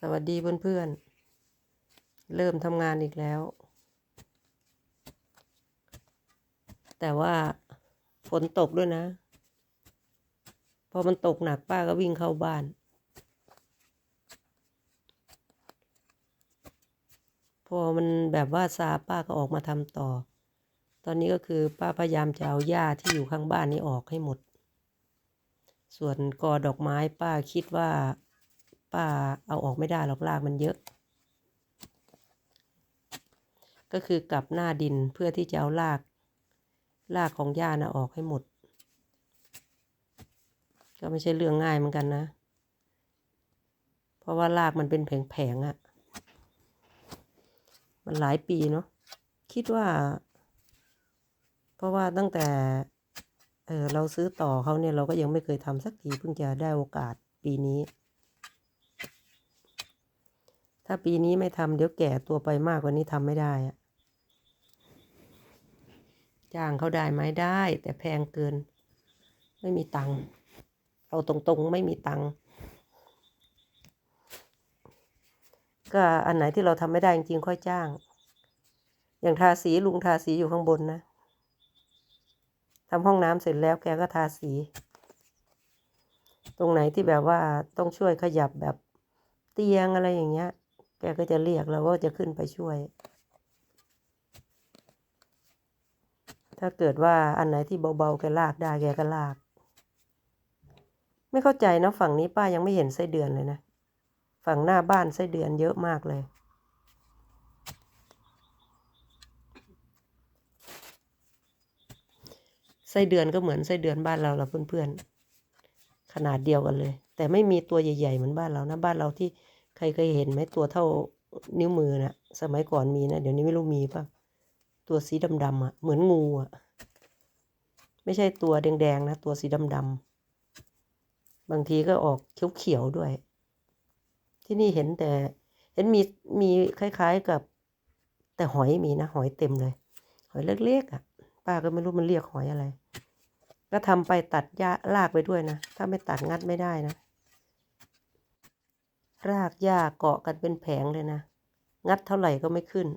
สวัสดีเพื่อนๆ เริ่มทำงานอีกแล้ว แต่ว่าฝนตกด้วยนะ พอมันตกหนักป้าก็วิ่งเข้าบ้าน พอมันแบบว่าซาป้าก็ออกมาทำต่อ ตอนนี้ก็คือป้าพยายามจะเอาหญ้าที่อยู่ข้างบ้านนี้ออกให้หมด ส่วนกอดอกไม้ป้าคิดว่า ป้าเอาออกไม่ได้หรอกรากมันเยอะ ก็คือกลับหน้าดินเพื่อที่จะเอารากรากของหญ้านะออกให้หมด ก็ไม่ใช่เรื่องง่ายเหมือนกันนะ เพราะว่ารากมันเป็นแผงๆอะ่ะ มันหลายปีเนาะคิดว่า เพราะว่าตั้งแต่เออเราซื้อต่อเขาเนี่ยเราก็ยังไม่เคยทำสักทีเพิ่งจะได้โอกาสปีนี้ ถ้าปีนี้ไม่ทำเดี๋ยวแก่ตัวไปมากกว่านี้ทำไม่ได้อะจ้างเขาได้ไหมได้ แต่แพงเกิน ไม่มีตังค์เอาตรงๆไม่มีตังค์ก็อันไหนที่เราทำไม่ได้จริงๆค่อยจ้าง อย่างทาสีลุงทาสีอยู่ข้างบนนะทำห้องน้ำเสร็จแล้วแกก็ทาสี ตรงไหนที่แบบว่าต้องช่วยขยับแบบเตียงอะไรอย่างเงี้ย แกก็จะเรียกเราว่าจะขึ้นไปช่วย ถ้าเกิดว่าอันไหนที่เบาๆแกลากได้แกก็ลาก ไม่เข้าใจนะฝั่งนี้ป้ายังไม่เห็นไส้เดือนเลยนะ ฝั่งหน้าบ้านไส้เดือนเยอะมากเลยไส้เดือนก็เหมือนไส้เดือนบ้านเราละเพื่อนๆขนาดเดียวกันเลย แต่ไม่มีตัวใหญ่ๆเหมือนบ้านเรานะบ้านเราที่ ใครเคยเห็นไหมตัวเท่านิ้วมือนะสมัยก่อนมีนะ เดี๋ยวนี้ไม่รู้มีปะตัวสีดำๆอะ เหมือนงูอะ ไม่ใช่ตัวแดงๆนะ ตัวสีดำๆบางทีก็ออกเขียวๆด้วย ที่นี่เห็นแต่ เห็นมีมีคล้าย ๆกับ แต่หอยมีนะ หอยเต็มเลย หอยเล็กๆอะ ป้าก็ไม่รู้มันเรียกหอยอะไร ก็ทำไปตัดหญ้าลากไปด้วยนะ ถ้าไม่ตัดงัดไม่ได้นะ รากหญ้าเกาะกันเป็นแผงเลยนะ งัดเท่าไหร่ก็ไม่ขึ้น